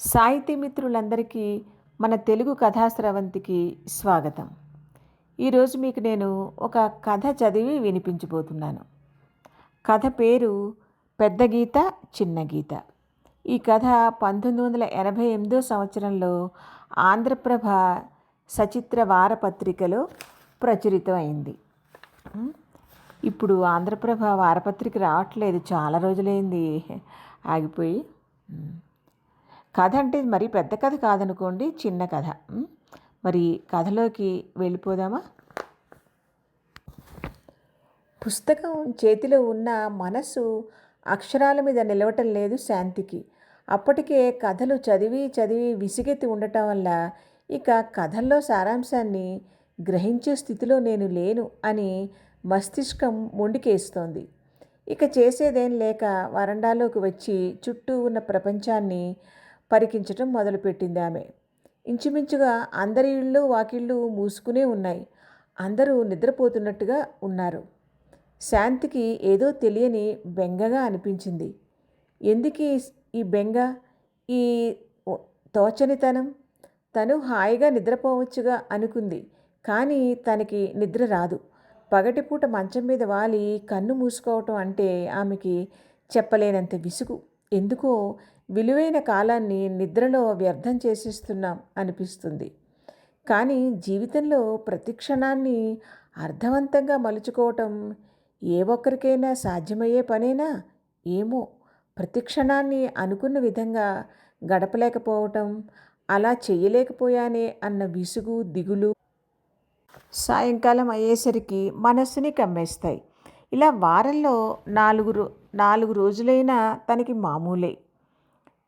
సాహితీ మిత్రులందరికీ మన తెలుగు కథాస్రవంతికి స్వాగతం. ఈరోజు మీకు నేను ఒక కథ చదివి వినిపించబోతున్నాను. కథ పేరు పెద్ద గీత చిన్న గీత. ఈ కథ పంతొమ్మిది వందల ఎనభై ఎనిమిదో సంవత్సరంలో ఆంధ్రప్రభ సచిత్ర వారపత్రికలో ప్రచురితమైంది. ఇప్పుడు ఆంధ్రప్రభ వారపత్రిక రావట్లేదు చాలా రోజులైంది ఆగిపోయి. కథ అంటే మరి పెద్ద కథ కాదనుకోండి చిన్న కథ. మరి కథలోకి వెళ్ళిపోదామా? పుస్తకం చేతిలో ఉన్న మనసు అక్షరాల మీద నిలవటం లేదు శాంతికి. అప్పటికే కథలు చదివి చదివి విసిగెత్తి ఉండటం వల్ల ఇక కథల్లో సారాంశాన్ని గ్రహించే స్థితిలో నేను లేను అని మస్తిష్కం మొండికేస్తోంది. ఇక చేసేదేం లేక వరండాలోకి వచ్చి చుట్టూ ఉన్న ప్రపంచాన్ని పరికించటం మొదలుపెట్టింది ఆమె. ఇంచుమించుగా అందరి ఇళ్ళు వాకిళ్ళు మూసుకునే ఉన్నాయి. అందరూ నిద్రపోతున్నట్టుగా ఉన్నారు. శాంతికి ఏదో తెలియని బెంగగా అనిపించింది. ఎందుకు ఈ- బెంగ? ఈ తోచనితనం? తను హాయిగా నిద్రపోవచ్చుగా అనుకుంది. కానీ తనకి నిద్ర రాదు. పగటిపూట మంచం మీద వాలి కన్ను మూసుకోవటం అంటే ఆమెకి చెప్పలేనంత విసుగు. ఎందుకో విలువైన కాలాన్ని నిద్రలో వ్యర్థం చేసేస్తున్నాం అనిపిస్తుంది. కానీ జీవితంలో ప్రతి క్షణాన్ని అర్థవంతంగా మలుచుకోవటం ఏ ఒక్కరికైనా సాధ్యమయ్యే పనేనా? ఏమో. ప్రతి క్షణాన్ని అనుకున్న విధంగా గడపలేకపోవటం అలా చేయలేకపోయానే అన్న విసుగు దిగులు సాయంకాలం అయ్యేసరికి మనస్సుని కమ్మేస్తాయి. ఇలా వారంలో నాలుగు నాలుగు రోజులైనా తనకి మామూలే.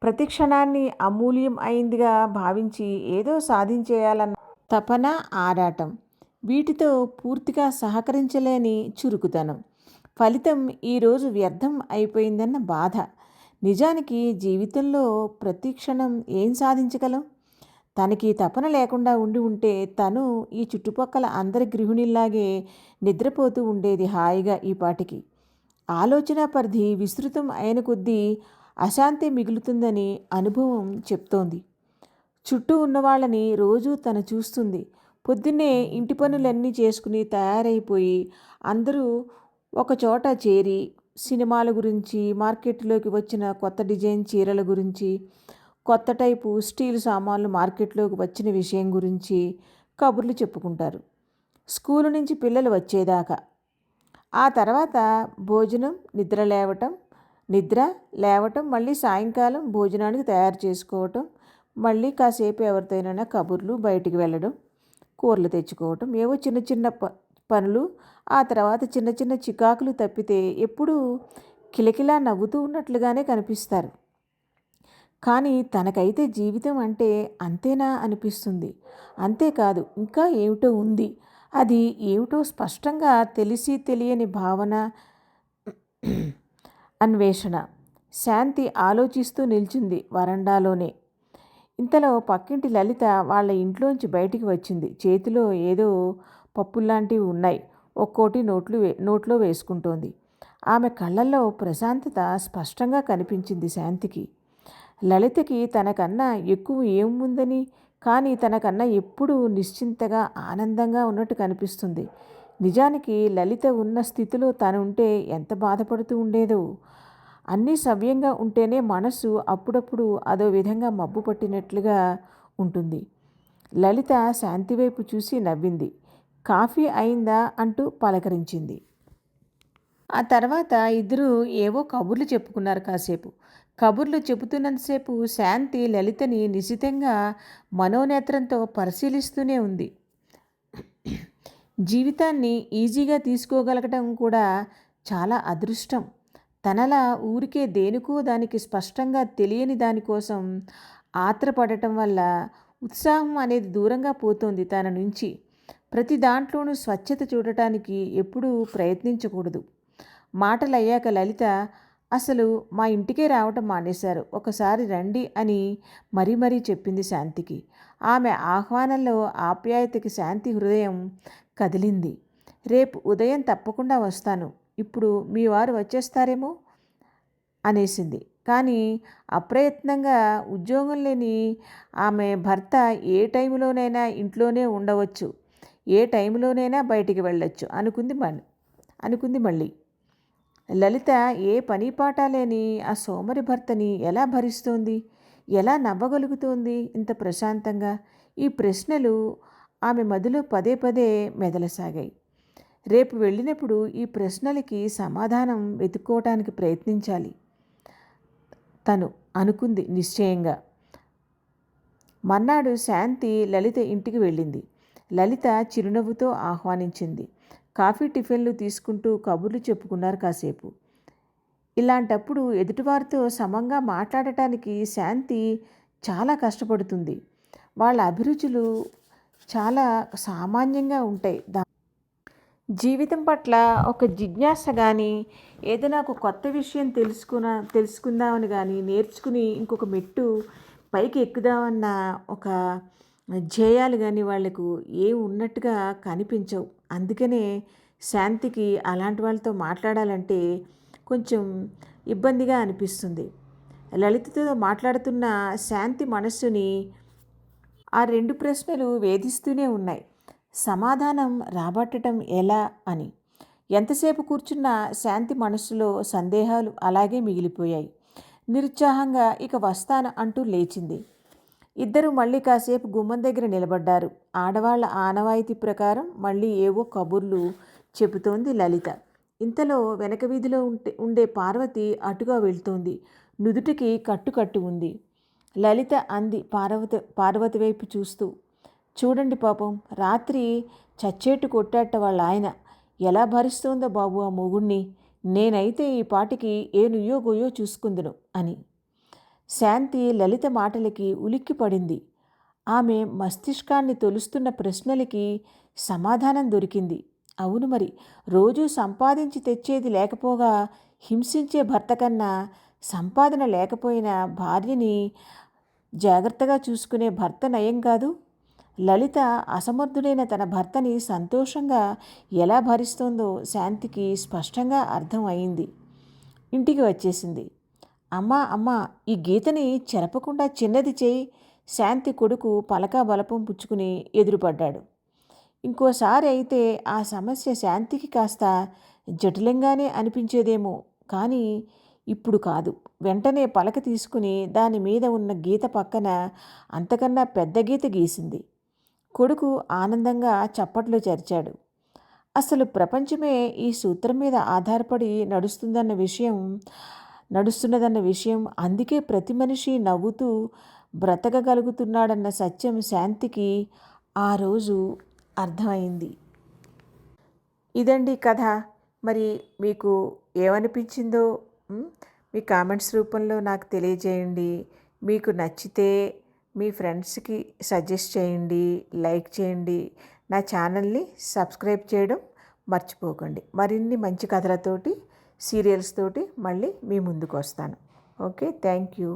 ప్రతి క్షణాన్ని అమూల్యం అయిందిగా భావించి ఏదో సాధించేయాలన్న తపన ఆరాటం. వీటితో పూర్తిగా సహకరించలేని చురుకుతనం ఫలితం ఈరోజు వ్యర్థం అయిపోయిందన్న బాధ. నిజానికి జీవితంలో ప్రతి క్షణం ఏం సాధించగలం? తనకి తపన లేకుండా ఉండి ఉంటే తను ఈ చుట్టుపక్కల అందరి గృహిణిలాగే నిద్రపోతూ ఉండేది హాయిగా ఈ పాటికి. ఆలోచన పరిధి విస్తృతం అయిన కొద్దీ అశాంతి మిగులుతుందని అనుభవం చెప్తోంది. చుట్టూ ఉన్నవాళ్ళని రోజూ తను చూస్తుంది. పొద్దున్నే ఇంటి పనులన్నీ చేసుకుని తయారైపోయి అందరూ ఒకచోట చేరి సినిమాల గురించి మార్కెట్లోకి వచ్చిన కొత్త డిజైన్ చీరల గురించి కొత్త టైపు స్టీల్ సామాన్లు మార్కెట్లోకి వచ్చిన విషయం గురించి కబుర్లు చెప్పుకుంటారు. స్కూలు నుంచి పిల్లలు వచ్చేదాకా. ఆ తర్వాత భోజనం నిద్ర లేవటం నిద్ర లేవటం మళ్ళీ సాయంకాలం భోజనానికి తయారు చేసుకోవటం మళ్ళీ కాసేపు ఎవరితోనైనా కబుర్లు బయటికి వెళ్ళడం కూరలు తెచ్చుకోవటం ఏవో చిన్న చిన్న ప పనులు ఆ తర్వాత చిన్న చిన్న చికాకులు తప్పితే ఎప్పుడూ కిలకిలా నవ్వుతూ ఉన్నట్లుగానే కనిపిస్తారు. కానీ తనకైతే జీవితం అంటే అంతేనా అనిపిస్తుంది. అంతేకాదు ఇంకా ఏమిటో ఉంది. అది ఏమిటో స్పష్టంగా తెలిసి తెలియని భావన అన్వేషణ. శాంతి ఆలోచిస్తూ నిల్చుంది వరండాలోనే. ఇంతలో పక్కింటి లలిత వాళ్ళ ఇంట్లోంచి బయటికి వచ్చింది. చేతిలో ఏదో పప్పుల్లాంటివి ఉన్నాయి. ఒక్కోటి నోట్లు వే నోట్లో వేసుకుంటోంది. ఆమె కళ్ళల్లో ప్రశాంతత స్పష్టంగా కనిపించింది శాంతికి. లలితకి తనకన్నా ఎక్కువ ఏముందని కానీ తనకన్నా ఎప్పుడూ నిశ్చింతగా ఆనందంగా ఉన్నట్టు కనిపిస్తుంది. నిజానికి లలిత ఉన్న స్థితిలో తను ఉంటే ఎంత బాధపడుతూ ఉండేదో. అన్నీ సవ్యంగా ఉంటేనే మనసు అప్పుడప్పుడు అదో విధంగా మబ్బు పట్టినట్లుగా ఉంటుంది. లలిత శాంతి వైపు చూసి నవ్వింది. కాఫీ అయిందా అంటూ పలకరించింది. ఆ తర్వాత ఇద్దరు ఏవో కబుర్లు చెప్పుకున్నారు కాసేపు. కబుర్లు చెబుతున్నంతసేపు శాంతి లలితని నిశితంగా మనోనేత్రంతో పరిశీలిస్తూనే ఉంది. జీవితాన్ని ఈజీగా తీసుకోగలగటం కూడా చాలా అదృష్టం. తనలా ఊరికే దేనికో దానికి స్పష్టంగా తెలియని దానికోసం ఆత్రపడటం వల్ల ఉత్సాహం అనేది దూరంగా పోతోంది తన నుంచి. ప్రతి దాంట్లోనూ స్వచ్ఛత చూడటానికి ఎప్పుడూ ప్రయత్నించకూడదు. మాటలయ్యాక లలిత అసలు మా ఇంటికే రావటం మానేశారు. ఒకసారి రండి అని మరీ మరీ చెప్పింది శాంతికి. ఆమె ఆహ్వానంలో ఆప్యాయతకి శాంతి హృదయం కదిలింది. రేపు ఉదయం తప్పకుండా వస్తాను. ఇప్పుడు మీ వారు వచ్చేస్తారేమో? అనేసింది. కానీ అప్రయత్నంగా ఉద్యోగం లేని ఆమె భర్త ఏ టైంలోనైనా ఇంట్లోనే ఉండవచ్చు. ఏ టైంలోనైనా బయటికి వెళ్ళొచ్చు అనుకుంది మళ్ళీ అనుకుంది మళ్ళీ. లలిత ఏ పని పాట లేని ఆ సోమరి భర్తని ఎలా భరిస్తోంది? ఎలా నవ్వగలుగుతోంది ఇంత ప్రశాంతంగా? ఈ ప్రశ్నలు ఆమె మదిలో పదే పదే మెదలసాగాయి. రేపు వెళ్ళినప్పుడు ఈ ప్రశ్నలకి సమాధానం వెతుక్కోవటానికి ప్రయత్నించాలి. తను అనుకుంది నిశ్చయంగా. మర్నాడు శాంతి లలిత ఇంటికి వెళ్ళింది. లలిత చిరునవ్వుతో ఆహ్వానించింది. కాఫీ టిఫిన్లు తీసుకుంటూ కబుర్లు చెప్పుకున్నారు కాసేపు. ఇలాంటప్పుడు ఎదుటివారితో సమంగా మాట్లాడటానికి శాంతి చాలా కష్టపడుతుంది. వాళ్ళ అభిరుచులు చాలా సామాన్యంగా ఉంటాయి. దా జీవితం పట్ల ఒక జిజ్ఞాస కానీ ఏదైనా ఒక కొత్త విషయం తెలుసుకున్న తెలుసుకుందామని కానీ నేర్చుకుని ఇంకొక మెట్టు పైకి ఎక్కుదామన్న ఒక జయాలు కానీ వాళ్ళకు ఏ ఉన్నట్టుగా కనిపించవు. అందుకనే శాంతికి అలాంటి వాళ్ళతో మాట్లాడాలంటే కొంచెం ఇబ్బందిగా అనిపిస్తుంది. లలితతో మాట్లాడుతున్న శాంతి మనస్సుని ఆ రెండు ప్రశ్నలు వేధిస్తూనే ఉన్నాయి. సమాధానం రాబట్టడం ఎలా అని. ఎంతసేపు కూర్చున్నా శాంతి మనస్సులో సందేహాలు అలాగే మిగిలిపోయాయి. నిరుత్సాహంగా ఇక వస్తాను అంటూ లేచింది. ఇద్దరు మళ్ళీ కాసేపు గుమ్మం దగ్గర నిలబడ్డారు. ఆడవాళ్ళ ఆనవాయితీ ప్రకారం మళ్ళీ ఏవో కబుర్లు చెబుతోంది లలిత. ఇంతలో వెనక వీధిలో ఉంటే ఉండే పార్వతి అటుగా వెళ్తోంది. నుదుటికి కట్టుకట్టు ఉంది. లలిత అంది పార్వతి పార్వతి వైపు చూస్తూ. చూడండి పాపం రాత్రి చచ్చేట్టు కొట్టాట వాళ్ళ ఆయన ఎలా భరిస్తోందో బాబు ఆ మొగుణ్ణి. నేనైతే ఈ పాటికి ఏ నుయ్యో గొయ్యో చూసుకుందును అని. శాంతి లలిత మాటలకి ఉలిక్కి పడింది. ఆమె మస్తిష్కాన్ని తొలుస్తున్న ప్రశ్నలకి సమాధానం దొరికింది. అవును మరి రోజూ సంపాదించి తెచ్చేది లేకపోగా హింసించే భర్త కన్నా సంపాదన లేకపోయినా భార్యని జాగ్రత్తగా చూసుకునే భర్త నయం కాదు. లలిత అసమర్థుడైన తన భర్తని సంతోషంగా ఎలా భరిస్తోందో శాంతికి స్పష్టంగా అర్థం అయింది. ఇంటికి వచ్చేసింది. అమ్మా అమ్మా ఈ గీతని చెరపకుండా చిన్నది చేయి. శాంతి కొడుకు పలకా బలపం పుచ్చుకుని ఎదురుపడ్డాడు. ఇంకోసారి అయితే ఆ సమస్య శాంతికి కాస్త జటిలంగానే అనిపించేదేమో. కానీ ఇప్పుడు కాదు. వెంటనే పలక తీసుకుని దాని మీద ఉన్న గీత పక్కన అంతకన్నా పెద్ద గీత గీసింది. కొడుకు ఆనందంగా చప్పట్లు చరిచాడు. అసలు ప్రపంచమే ఈ సూత్రం మీద ఆధారపడి నడుస్తుందన్న విషయం నడుస్తున్నదన్న విషయం అందుకే ప్రతి మనిషి నవ్వుతూ బ్రతకగలుగుతున్నాడన్న సత్యం శాంతికి ఆ రోజు అర్థమైంది. ఇదండి కథ. మరి మీకు ఏమనిపించిందో మీ? కామెంట్స్ రూపంలో నాకు తెలియజేయండి. మీకు నచ్చితే మీ ఫ్రెండ్స్కి సజెస్ట్ చేయండి లైక్ చేయండి. నా ఛానల్ని సబ్స్క్రైబ్ చేయడం మర్చిపోకండి. మరిన్ని మంచి కథలతోటి సీరియల్స్ తోటి మళ్ళీ మీ ముందుకు వస్తాను. Okay thank you.